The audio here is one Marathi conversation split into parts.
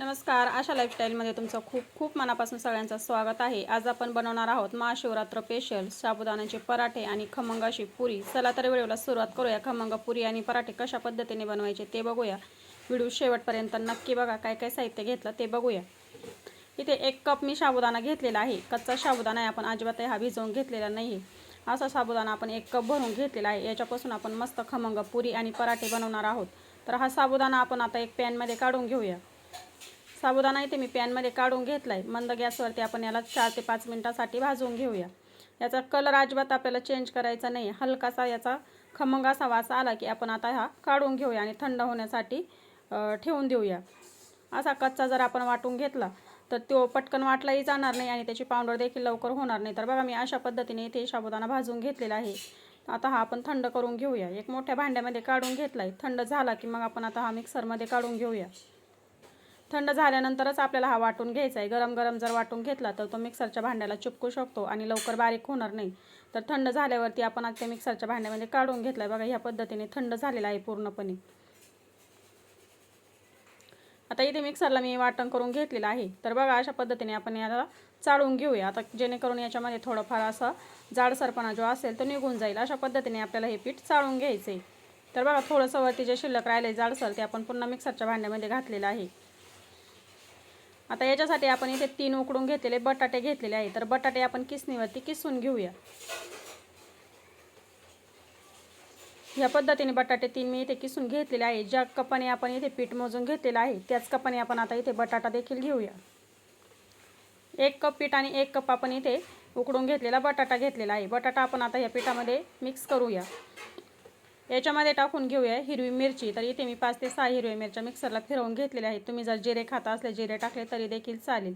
नमस्कार आशा लाईफस्टाईलमध्ये तुमचं खूप खूप मनापासून सगळ्यांचं स्वागत आहे. आज आपण बनवणार आहोत महाशिवरात्र स्पेशल साबुदाण्याचे पराठे आणि खमंग अशी पुरी. चला तर व्हिडिओला सुरुवात करूया. खमंग पुरी आणि पराठे कशा पद्धतीने बनवायचे ते बघूया. व्हिडिओ शेवटपर्यंत नक्की बघा काय काय साहित्य घेतलं ते बघूया. इथे एक कप मी साबुदाणा घेतलेला आहे. कच्चा साबुदाणा आहे. आपण अजिबात हा भिजवून घेतलेला नाही. आहे असा साबुदाणा आपण एक कप भरून घेतलेला आहे. याच्यापासून आपण मस्त खमंग पुरी आणि पराठे बनवणार आहोत. तर हा साबुदाणा आपण आता एक पॅनमध्ये काढून घेऊया. साबुदाणा इथे मी पॅनमध्ये काढून घेतला आहे मंद गॅसवरती आपण याला चार ते पाच मिनटासाठी भाजून घेऊया. याचा कलर अजिबात आपल्याला चेंज करायचा नाही. हलकासा याचा खमंग असा वास आला की आपण आता हा काढून घेऊया आणि थंड होण्यासाठी ठेवून देऊया. असा कच्चा जर आपण वाटून घेतला तर तो पटकन वाटलाही जाणार नाही आणि त्याची पावडर देखील लवकर होणार नाही. तर बघा मी अशा पद्धतीने इथे साबुदाणा भाजून घेतलेला आहे. आता हा आपण थंड करून घेऊया. एक मोठ्या भांड्यामध्ये काढून घेतला आहे थंड झाला की मग आपण आता हा मिक्सरमध्ये काढून घेऊया. थंड झाल्यानंतरच आपल्याला हा वाटून घ्यायचा आहे. गरम गरम जर वाटून घेतला तर तो मिक्सरच्या भांड्याला चिपकू शकतो आणि लवकर बारीक होणार नाही. तर थंड झाल्यावरती आपण आता मिक्सरच्या भांड्यामध्ये काढून घेतला आहे बघा ह्या पद्धतीने थंड झालेला आहे पूर्णपणे. आता इथे मिक्सरला मी वाटण करून घेतलेलं आहे. तर बघा अशा पद्धतीने आपण याला चाळून घेऊया. आता जेणेकरून याच्यामध्ये थोडंफार असा जाडसरपणा जो असेल तो निघून जाईल. अशा पद्धतीने आपल्याला हे पीठ चाळून घ्यायचं आहे तर बघा थोडंसं वरती जे शिल्लक राहिले जाडसर ते आपण पुन्हा मिक्सरच्या भांड्यामध्ये घातलेलं आहे. आता याच्यासाठी आपण इथे तीन उकडून घेतलेले बटाटे घेतलेले आहे तर बटाटे आपण किसणीवरती किसून घेऊया. ह्या पद्धतीने बटाटे तीन मी इथे किसून घेतलेले आहे ज्या कपाने आपण इथे पीठ मोजून घेतलेलं आहे त्याच कपाने आपण आता इथे बटाटा देखील घेऊया. एक कप पीठ आणि एक कप आपण इथे उकडून घेतलेला बटाटा घेतलेला आहे. बटाटा आपण आता या पिठामध्ये मिक्स करूया. याच्यामध्ये टाकून घेऊया हिरवी मिरची. तर इथे मी पाच ते सहा हिरव्या मिरच्या मिक्सरला फिरवून घेतलेल्या आहेत. तुम्ही जर जिरे खाता असले जिरे टाकले तरी देखील चालेल.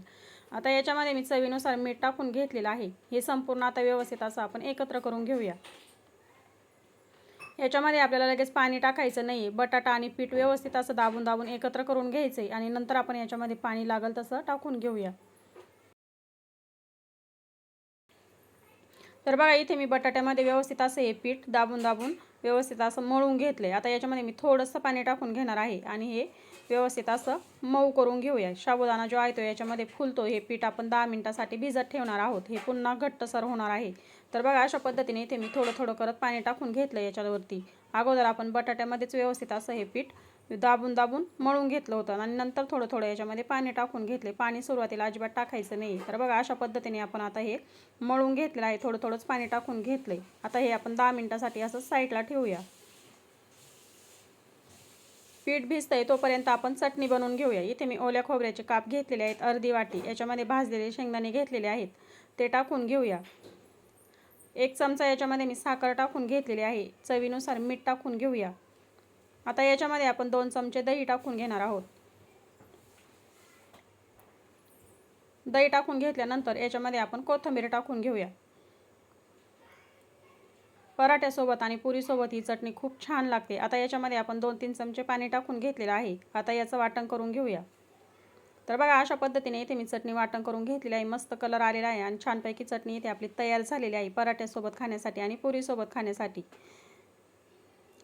आता याच्यामध्ये मी चवीनुसार मीठ टाकून घेतलेलं आहे. हे संपूर्ण आता व्यवस्थित असं आपण एकत्र करून घेऊया. याच्यामध्ये आपल्याला लगेच पाणी टाकायचं नाही बटाटा आणि पीठ व्यवस्थित असं दाबून दाबून एकत्र करून घ्यायचं आहे आणि नंतर आपण याच्यामध्ये पाणी लागल तसं टाकून घेऊया. तर बघा इथे मी बटाट्यामध्ये व्यवस्थित असं हे पीठ दाबून दाबून व्यवस्थित असं मळून घेतलं आहे आता याच्यामध्ये मी थोडंसं पाणी टाकून घेणार आहे आणि हे व्यवस्थित असं मऊ करून घेऊया. साबुदाणा जो आहे तो याच्यामध्ये फुलतो. हे पीठ आपण दहा मिनटासाठी भिजत ठेवणार आहोत. हे पुन्हा घट्टसर होणार आहे. तर बघा अशा पद्धतीने इथे मी थोडं थोडं करत पाणी टाकून घेतलं याच्यावरती. अगोदर आपण बटाट्यामध्येच व्यवस्थित असं हे पीठ दाबून दाबून मळून घेतलं होतं. आणि नंतर थोडं थोडं याच्यामध्ये पाणी टाकून घेतले. पाणी सुरुवातीला अजिबात टाकायचं नाही. तर बघा अशा पद्धतीने आपण आता हे मळून घेतलेलं आहे. थोडं थोडंच पाणी टाकून घेतलं आहे आता हे आपण दहा मिनटासाठी असं साईडला ठेवूया. पीठ भिजतंय तोपर्यंत आपण चटणी बनवून घेऊया. इथे मी ओल्या खोबऱ्याचे काप घेतलेले आहेत अर्धी वाटी. याच्यामध्ये भाजलेले शेंगदाणे घेतलेले आहेत. ते टाकून घेऊया. एक चमचा याच्यामध्ये मी साखर टाकून घेतलेली आहे. चवीनुसार मीठ टाकून घेऊया. आता याच्यामध्ये आपण दोन चमचे दही टाकून घेणार आहोत. दही टाकून घेतल्यानंतर याच्यामध्ये आपण कोथिंबीर टाकून घेऊया. पराठ्यासोबत आणि पुरीसोबत ही चटणी खूप छान लागते. आता याच्यामध्ये आपण दोन तीन चमचे पाणी टाकून घेतलेलं आहे. आता याचं वाटण करून घेऊया. तर बघा अशा पद्धतीने इथे मी चटणी वाटण करून घेतलेली आहे. मस्त कलर आलेला आहे आणि छानपैकी चटणी इथे आपली तयार झालेली आहे. पराठ्यासोबत खाण्यासाठी आणि पुरीसोबत खाण्यासाठी.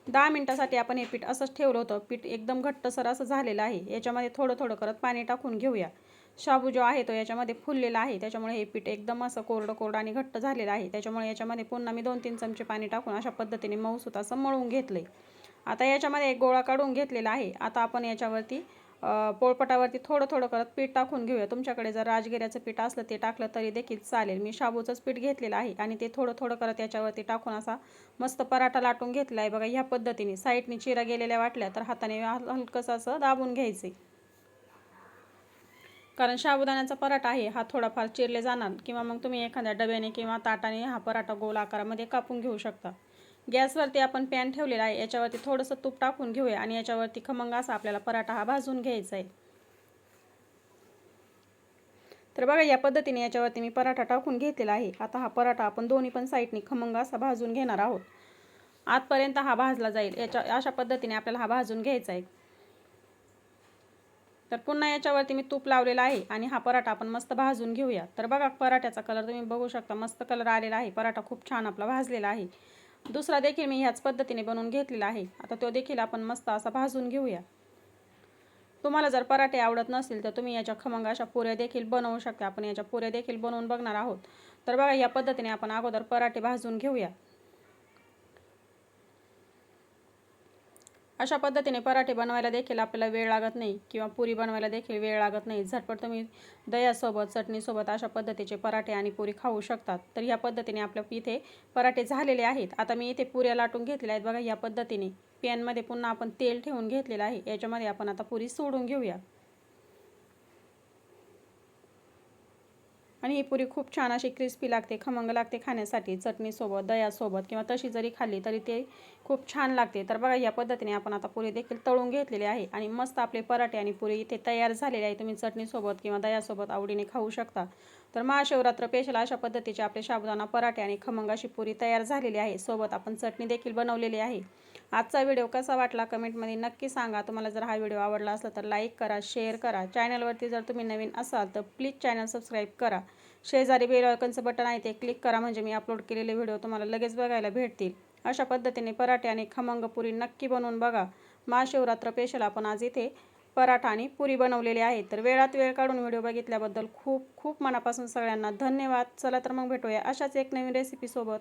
दहा मिनटासाठी आपण हे पीठ असंच ठेवलं होतं. पीठ एकदम घट्टसर असं झालेलं आहे. याच्यामध्ये थोडं थोडं करत पाणी टाकून घेऊया. शाबू जो आहे तो याच्यामध्ये फुललेला आहे. त्याच्यामुळे हे पीठ एकदम असं कोरडं कोरडं आणि घट्ट झालेलं आहे. त्याच्यामुळे याच्यामध्ये पुन्हा मी दोन तीन चमचे पाणी टाकून अशा पद्धतीने मऊसूत असं मळून घेतलं आहे आता याच्यामध्ये एक गोळा काढून घेतलेला आहे. आता आपण याच्यावरती पोळपटावरती थोडं थोडं करत पीठ टाकून घेऊया. तुमच्याकडे जर राजगिऱ्याचं पीठ असलं ते टाकलं तरी देखील चालेल. मी शाबूचंच पीठ घेतलेलं आहे आणि ते थोडं थोडं करत याच्यावरती टाकून असा मस्त पराठा लाटून घेतला आहे बघा ह्या पद्धतीने. साईडने चिरा गेलेल्या वाटल्या तर हाताने हलकंसं असं दाबून घ्यायचे. कारण साबुदाण्याचा पराठा आहे हा थोडाफार चिरले जाणार. किंवा मग तुम्ही एखाद्या डब्याने किंवा ताटाने हा पराठा गोल आकारामध्ये कापून घेऊ शकता. गॅसवरती आपण पॅन ठेवलेला आहे याच्यावरती थोडंसं तूप टाकून घेऊया आणि याच्यावरती खमंग असा आपल्याला पराठा हा भाजून घ्यायचा आहे. तर बघा या पद्धतीने याच्यावरती मी पराठा टाकून घेतलेला आहे. आता हा पराठा आपण दोन्ही पण साईडने खमंग असा भाजून घेणार आहोत. आतपर्यंत हा भाजला जाईल. याच्या अशा पद्धतीने आपल्याला हा भाजून घ्यायचा आहे. तर पुन्हा याच्यावरती मी तूप लावलेला आहे आणि हा पराठा आपण मस्त भाजून घेऊया. तर बघा पराठ्याचा कलर तुम्ही बघू शकता मस्त कलर आलेला आहे. पराठा खूप छान आपला भाजलेला आहे. दुसरा देखील मी ह्याच पद्धतीने बनवून घेतलेला आहे. आता तो देखील आपण मस्त असा भाजून घेऊया. तुम्हाला जर पराठे आवडत नसतील तर तुम्ही याच्या खमंग अशा पुऱ्या देखील बनवू शकता. आपण याच्या पुऱ्या देखील बनवून बघणार आहोत. तर बघा या पद्धतीने आपण अगोदर पराठे भाजून घेऊया. अशा पद्धतीने पराठे बनवायला देखील आपल्याला वेळ लागत नाही किंवा पुरी बनवायला देखील वेळ लागत नाही. झटपट तुम्ही दह्यासोबत चटणीसोबत अशा पद्धतीचे पराठे आणि पुरी खाऊ शकतात. तर या पद्धतीने आपल्या इथे पराठे झालेले आहेत. आता मी इथे पुऱ्या लाटून घेतलेल्या आहेत. बघा या पद्धतीने पॅनमध्ये पुन्हा आपण तेल ठेवून घेतलेलं आहे. याच्यामध्ये आपण आता पुरी सोडून घेऊया. आणि ही पुरी खूप छान अशी क्रिस्पी लागते खमंग लागते खाण्यासाठी चटणीसोबत दह्यासोबत किंवा तशी जरी खाल्ली तरी ते खूप छान लागते. तर बघा या पद्धतीने आपण आता पुरी देखील तळून घेतलेली आहे आणि मस्त आपले पराठे आणि पुरी इथे तयार झालेले आहे. तुम्ही चटणीसोबत किंवा दह्यासोबत आवडीने खाऊ शकता. तर महाशिवरात्र पेशल अशा पद्धतीचे आपले साबुदाणा पराठे आणि खमंग अशी पुरी तयार झालेली आहे. सोबत आपण चटणी देखील बनवलेली आहे. आजचा व्हिडिओ कसा वाटला कमेंटमध्ये नक्की सांगा. तुम्हाला जर हा व्हिडिओ आवडला असला तर लाईक करा शेअर करा. चॅनलवरती जर तुम्ही नवीन असाल तर प्लीज चॅनल सबस्क्राईब करा. शेजारी बेल आयकनचं बटन आहे ते क्लिक करा. म्हणजे मी अपलोड केलेले व्हिडिओ तुम्हाला लगेच बघायला भेटतील. अशा पद्धतीने पराठे आणि खमंग पुरी नक्की बनवून बघा. महाशिवरात्र पेशल आपण आज इथे पराठा आणि पुरी बनवलेली आहे तर वेळात वेळ काढून व्हिडिओ बघितल्याबद्दल खूप खूप मनापासून सगळ्यांना धन्यवाद. चला तर मग भेटूया अशाच एक नवीन रेसिपीसोबत